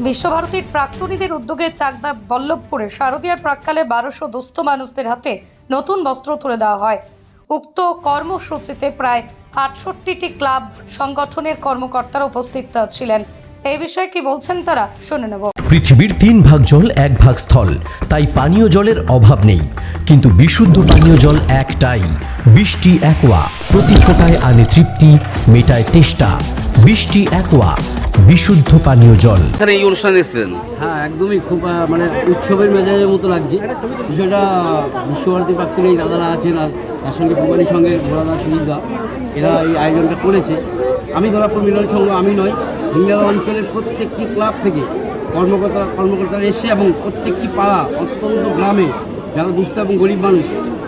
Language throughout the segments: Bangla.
বিশ্বভারতীর প্রাক্তনীদের উদ্যোগে চাকদা বল্লভপুরে শারদীয়ার প্রাককালে বারোশো দুস্থ মানুষদের হাতে নতুন বস্ত্র তুলে দেওয়া হয়। উক্ত কর্মসূচিতে প্রায় আটষট্টিটি ক্লাব সংগঠনের কর্মকর্তারা উপস্থিত ছিলেন। এই বিষয়ে কি বলছেন তারা, শুনে নেব। পৃথিবীর তিন ভাগ জল, এক ভাগ স্থল। তাই পানীয় জলের অভাব নেই। কিন্তু বিশুদ্ধ পানীয় জল একটাই। বৃষ্টি একোয়া। প্রতি ফোটায় আনে তৃপ্তি, মেটায় তেষ্টা। বৃষ্টি একোয়া। বিশুদ্ধ পানীয় জল। এখানে এই অনুষ্ঠানে এসেছিলেন। হ্যাঁ একদমই খুব মানে উৎসবের মেজাজের মতো লাগছে। বিষয়টা বিশ্বভারতী প্রাক্তন এই দাদারা আছেন আর তার সঙ্গে ভূপালির সঙ্গে ভোলাদা সুবিধা এরা এই আয়োজনটা করেছে। আমি ধরাপুর মিলন সংঘ আমি নয় হিঙ্গালা অঞ্চলের প্রত্যেকটি ক্লাব থেকে কর্মকর্তা কর্মকর্তারা এসে এবং প্রত্যেকটি পাড়া অত্যন্ত গ্রামে যারা দুস্থ এবং গরিব মানুষ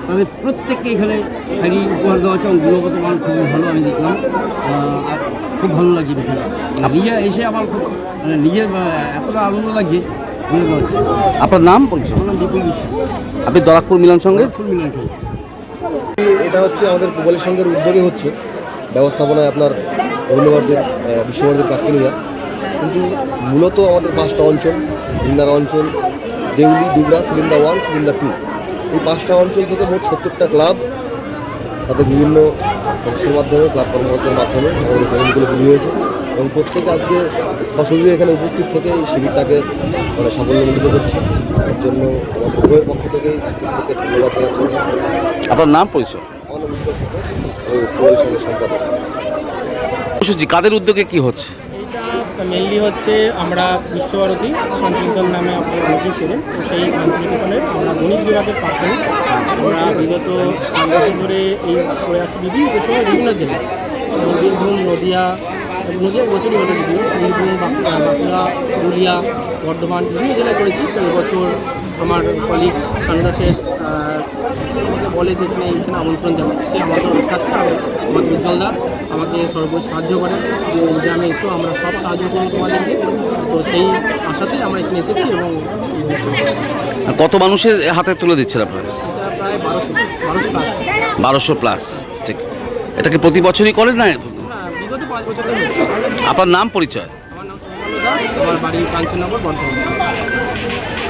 তাদের প্রত্যেককে এখানে শাড়ি উপহার দেওয়া হচ্ছে এবং গুণগত মান খুবই ভালো আমি দেখলাম। আর খুব ভালো লাগছে বিষয়টা। নিজে এসে আমার খুব মানে নিজের এতটা আনন্দ লাগছে হচ্ছে। আপনার নাম? আমার নাম বিপুল বিশ্বাস। আপনি দরাকপুর মিলন সঙ্গে ফুল মিলন সংঘ। এটা হচ্ছে আমাদের পুবালী সংঘের উদ্যোগে হচ্ছে। ব্যবস্থাপনায় আপনার রবীন্দ্রভারতীর বিশ্বভারতীর প্রাক্তনীরা কিন্তু মূলত আমাদের পাঁচটা অঞ্চল ইন্দারা অঞ্চল দেউলি দুবরা সিলিন্ডা ওয়ান সিলিন্ডা টু। এই পাঁচটা অঞ্চল থেকে মোট সত্তরটা ক্লাব তাদের বিভিন্ন সদস্যের মাধ্যমে ক্লাব কর্মকর্তার মাধ্যমে আমাদের কর্মীগুলো বিলি হয়েছে। এবং প্রত্যেকে আজকে সশরীরে এখানে উপস্থিত থেকে এই শিবিরটাকে মানে সাফল্যমণ্ডিত করছে। এর জন্য আমাদের উভয়ের পক্ষ থেকেই প্রত্যেককে ধন্যবাদ জানাচ্ছি আপনার নাম পরিচয়? আমার নাম ঈশ্বর ঠাকুর, আমি পুবালী সংঘের সম্পাদক কাদের উদ্যোগে কি হচ্ছে? মেনলি হচ্ছে আমরা বিশ্বভারতী শান্তিনিকেতন নামে আপনার অনেকেই ছিলেন তো সেই শান্তিনিকেতনের আমরা গণিত বিভাগের প্রাক্তন আমরা বিগত বছর ধরে এই করে আসছি বিভিন্ন বিষয়ে বিভিন্ন জেলায় বীরভূম, নদিয়া নদিয়া বছরই হলো বীরভূম, বাঁকুড়া পুরুলিয়া, বর্ধমান বিভিন্ন জেলায় করেছি। তো এবছর আমার কলিগ সানদাসের বলে যে এখানে এখানে আমন্ত্রণ যাবে সেই আমন্ত্রণ রক্ষার্থে আমি আমাদের উজ্জ্বলদা। আমাকে সর্বোচ্চ সাহায্য করে যে গ্রামে এসো আমরা সব সাহায্য করব তোমাদেরকে। তো সেই আশাতেই আমরা এখানে এসেছি এবং কত মানুষের হাতে তুলে দিচ্ছেন আপনারা? প্রায় বারোশো বারোশো প্লাস বারোশো প্লাস ঠিক। এটা কি প্রতি বছরই করেন না? হ্যাঁ বিগত পাঁচ বছর আপনার নাম পরিচয়? আমার নাম আমার বাড়ি কাঞ্চননগর বর্ধমান।